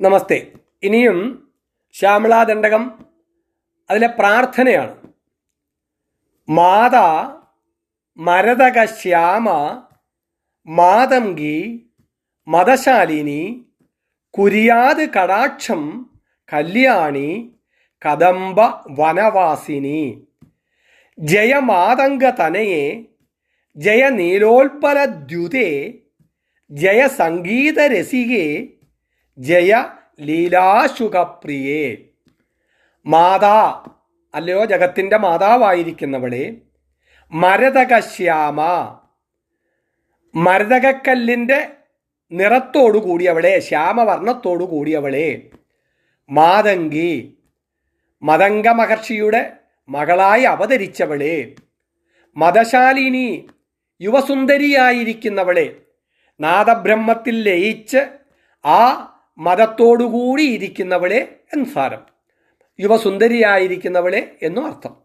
നമസ്തേ. ഇനിയും ശ്യാമളാദണ്ഡകം അതിലെ പ്രാർത്ഥനയാണ്. മാതാ മരതക ശ്യാമ മാതംഗി മതശാലിനി കുരിയാത് കടാക്ഷം കല്യാണി കദംബ വനവാസിനി. ജയമാതംഗ തനയെ ജയ നീലോൽപ്പല ദ്യുതേ ജയ സംഗീത രസികേ ജയ ലീലാശുഖപ്രിയേ. മാതാ അല്ലയോ ജഗത്തിന്റെ മാതാവായിരിക്കുന്നവളെ. മരതകശ്യാമ. മരതകക്കല്ലിന്റെ നിറത്തോടു കൂടിയവളെ ശ്യാമവർണത്തോടു കൂടിയവളെ. മാതങ്കി മതംഗ മഹർഷിയുടെ മകളായി അവതരിച്ചവളെ. മതശാലിനി യുവസുന്ദരിയായിരിക്കുന്നവളെ. നാദബ്രഹ്മത്തിൽ ലയിച്ച് ആ മതത്തോടുകൂടി ഇരിക്കുന്നവളെ എന്ന് സാരം യുവസുന്ദരിയായിരിക്കുന്നവളെ എന്നും അർത്ഥം.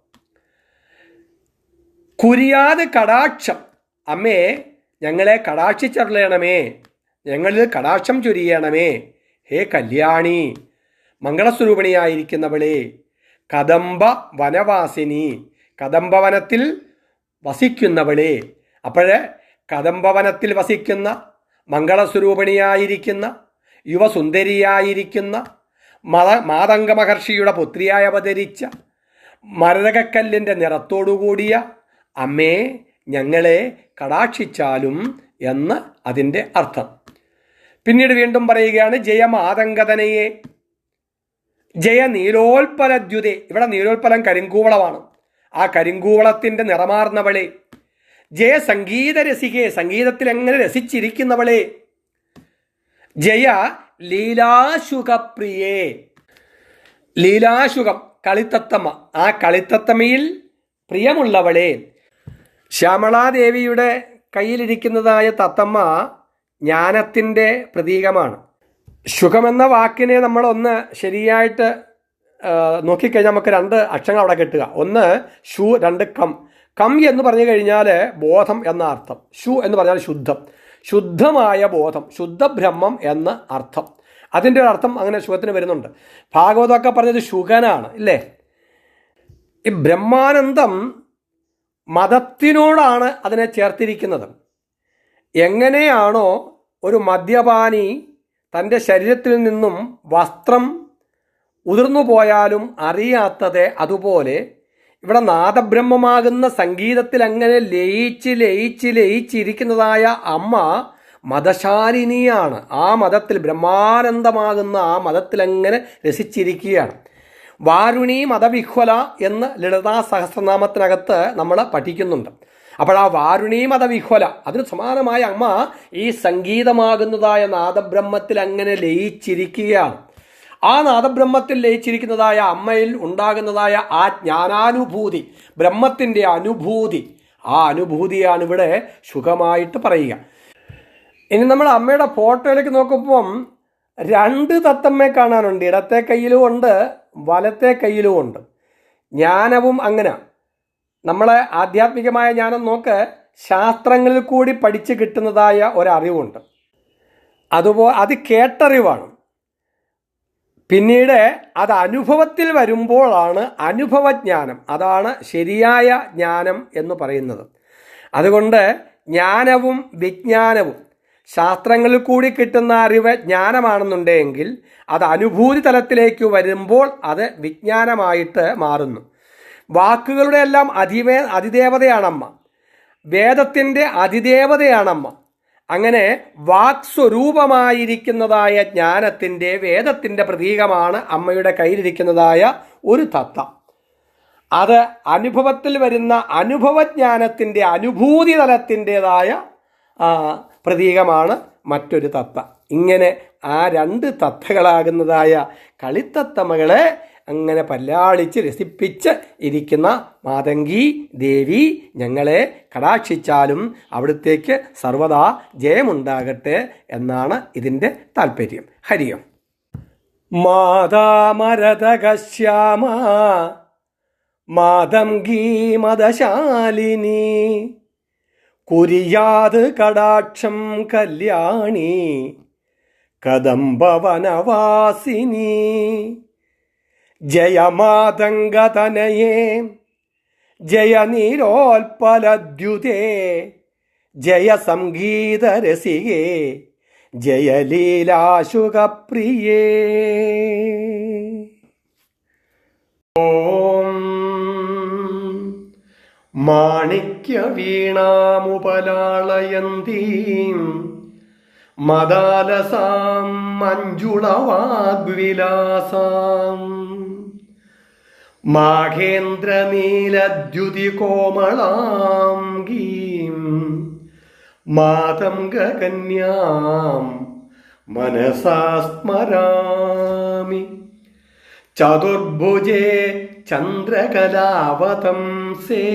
കുരിയാത് കടാക്ഷം. അമ്മേ ഞങ്ങളെ കടാക്ഷിച്ചറിയണമേ. ഞങ്ങളിൽ കടാക്ഷം ചൊരിയണമേ. ഹേ കല്യാണി മംഗളസ്വരൂപിണിയായിരിക്കുന്നവളെ. കദംബ വനവാസിനി. കദംബവനത്തിൽ വസിക്കുന്നവളെ. അപ്പോഴേ കദംബവനത്തിൽ വസിക്കുന്ന മംഗളസ്വരൂപിണിയായിരിക്കുന്ന യുവസുന്ദരിയായിരിക്കുന്ന മത മാതംഗ മഹർഷിയുടെ പുത്രിയായി അവതരിച്ച മരതകക്കല്ലിന്റെ നിറത്തോടുകൂടിയ അമ്മേ ഞങ്ങളെ കടാക്ഷിച്ചാലും എന്ന് അതിന്റെ അർത്ഥം. പിന്നീട് വീണ്ടും പറയുകയാണ് ജയമാതങ്കതനയെ ജയ നീലോൽപലദ്യുതേ ഇവിടെ നീലോൽപലം കരിങ്കൂവളമാണ്. ആ കരിങ്കൂവളത്തിന്റെ നിറമാർന്നവളെ ജയ സംഗീത രസികെ സംഗീതത്തിൽ എങ്ങനെ രസിച്ചിരിക്കുന്നവളെ ജയ ലീലാശുഖപ്രിയേ ലീലാശുഖം കളിത്തത്തമ്മ. ആ കളിത്തത്തമ്മയിൽ പ്രിയമുള്ളവളെ. ശ്യാമളാദേവിയുടെ കയ്യിലിരിക്കുന്നതായ തത്തമ്മ ജ്ഞാനത്തിന്റെ പ്രതീകമാണ്. ശുഖമെന്ന വാക്കിനെ നമ്മളൊന്ന് ശരിയായിട്ട് നോക്കിക്കഴിഞ്ഞാൽ നമുക്ക് രണ്ട് അക്ഷരങ്ങൾ അവിടെ കിട്ടുക. ഒന്ന് ഷു രണ്ട് കം. കം എന്ന് പറഞ്ഞു കഴിഞ്ഞാൽ ബോധം എന്ന അർത്ഥം. ഷു എന്ന് പറഞ്ഞാൽ ശുദ്ധം. ശുദ്ധമായ ബോധം ശുദ്ധ ബ്രഹ്മം എന്ന അർത്ഥം. അതിന്റെ ഒരു അർത്ഥം അങ്ങനെ ശുഖത്തിന് വരുന്നുണ്ട്. ഭാഗവതമൊക്കെ പറഞ്ഞത് ശുഖനാണ് ഇല്ലേ? ഈ ബ്രഹ്മാനന്ദം മതത്തിനോടാണ് അതിനെ ചേർത്തിരിക്കുന്നത്. എങ്ങനെയാണോ ഒരു മദ്യപാനി തന്റെ ശരീരത്തിൽ നിന്നും വസ്ത്രം ഉതിർന്നു പോയാലും അറിയാത്തത് അതുപോലെ ഇവിടെ നാദബ്രഹ്മമാകുന്ന സംഗീതത്തിൽ അങ്ങനെ ലയിച്ച് ലയിച്ച് ലയിച്ചിരിക്കുന്നതായ അമ്മ മതശാലിനിയാണ്. ആ മതത്തിൽ ബ്രഹ്മാനന്ദമാകുന്ന ആ മതത്തിൽ അങ്ങനെ രസിച്ചിരിക്കുകയാണ്. വാരുണി മതവിഹ്വല എന്ന് ലളിതാ സഹസ്രനാമത്തിനകത്ത് നമ്മൾ പഠിക്കുന്നുണ്ട്. അപ്പോൾ ആ വാരുണി മതവിഹ്വല അതിന് സമാനമായ അമ്മ ഈ സംഗീതമാകുന്നതായ നാദബ്രഹ്മത്തിൽ അങ്ങനെ ലയിച്ചിരിക്കുകയാണ്. ആ നാദബ്രഹ്മത്തിൽ ലയിച്ചിരിക്കുന്നതായ അമ്മയിൽ ഉണ്ടാകുന്നതായ ആ ജ്ഞാനാനുഭൂതി ബ്രഹ്മത്തിന്റെ അനുഭൂതി ആ അനുഭൂതിയാണ് ഇവിടെ സുഖമായിട്ട് പറയുക. ഇനി നമ്മൾ അമ്മയുടെ ഫോട്ടോയിലേക്ക് നോക്കുമ്പം രണ്ട് തത്തമ്മയെ കാണാനുണ്ട്. ഇടത്തെ കയ്യിലും ഉണ്ട് വലത്തെ കയ്യിലും ഉണ്ട്. ജ്ഞാനവും അങ്ങനെ. നമ്മളെ ആധ്യാത്മികമായ ജ്ഞാനം നോക്ക് ശാസ്ത്രങ്ങളിൽ കൂടി പഠിച്ച് കിട്ടുന്നതായ ഒരറിവുണ്ട്. അതുപോലെ അത് കേട്ടറിവാണ്. പിന്നീട് അത് അനുഭവത്തിൽ വരുമ്പോഴാണ് അനുഭവജ്ഞാനം. അതാണ് ശരിയായ ജ്ഞാനം എന്ന് പറയുന്നത്. അതുകൊണ്ട് ജ്ഞാനവും വിജ്ഞാനവും ശാസ്ത്രങ്ങളിൽ കൂടി കിട്ടുന്ന അറിവ് ജ്ഞാനമാണെന്നുണ്ടെങ്കിൽ അത് അനുഭൂതി തലത്തിലേക്ക് വരുമ്പോൾ അത് വിജ്ഞാനമായിട്ട് മാറുന്നു. വാക്കുകളുടെ എല്ലാം അതിവേ അതിദേവതയാണമ്മ. വേദത്തിന്റെ അതിദേവതയാണമ്മ. അങ്ങനെ വാക്സ്വരൂപമായിരിക്കുന്നതായ ജ്ഞാനത്തിന്റെ വേദത്തിന്റെ പ്രതീകമാണ് അമ്മയുടെ കയ്യിലിരിക്കുന്നതായ ഒരു തത്ത. അത് അനുഭവത്തിൽ വരുന്ന അനുഭവജ്ഞാനത്തിന്റെ അനുഭൂതി തലത്തിന്റെതായ പ്രതീകമാണ് മറ്റൊരു തത്ത. ഇങ്ങനെ ആ രണ്ട് തത്തകളാകുന്നതായ കളിത്തത്തമ്മകളെ അങ്ങനെ പല്ലാളിച്ച് രസിപ്പിച്ച് ഇരിക്കുന്ന മാതങ്കി ദേവി ഞങ്ങളെ കടാക്ഷിച്ചാലും അവിടത്തേക്ക് സർവദാ ജയമുണ്ടാകട്ടെ എന്നാണ് ഇതിന്റെ താല്പര്യം ഹരിയം. മാതാമരതകശ്യാമ മാതംഗീ മദശാലിനി കുരിയാത് കടാക്ഷം കല്യാണി കദംബവനവാസിനി. ജയമാതംഗതനയേ ജയ നീരോൽപലദ്യുതേ ജയ സംഗീതരസികേ ജയലീലാശുകപ്രിയേ. ഓം മാണിക്യ വീണാമുപലാളയന്തീം മദാലസാം മഞ്ജുളവാഗ്വിലാസാം. മാഘേന്ദ്രനീലദ്യുതികോമളാം ഗീം മാതംഗകന്യാം മനസാ സ്മരാമി ചതുർഭുജേ ചന്ദ്രകലാവതംസേ.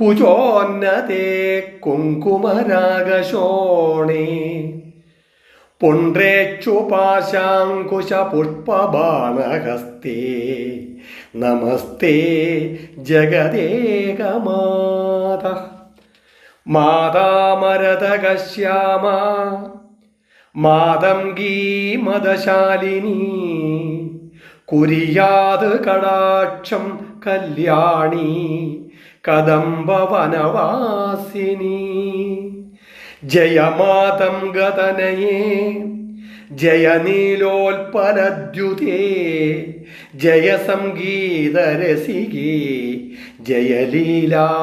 കുജോന്നതേ കുങ്കുമരാഗശോണേ. പുണ്ട്രേക്ഷുപാശാങ്കുശപുഷ്പബാണഹസ്തേ നമസ്തേ ജഗദേകമാത. മാതാമരതകശ്യാമ. മാതംഗീ മദശാലിനി കുരിയാത് കടാക്ഷം കല്യാണി. കദംബവനവാസിനി. ജയമാതം ഗതനയേ ജയ ജയസംഗീതരസികേ ജയ സംഗീതരസികേ ജയലീലാശുഗപ്രിയേ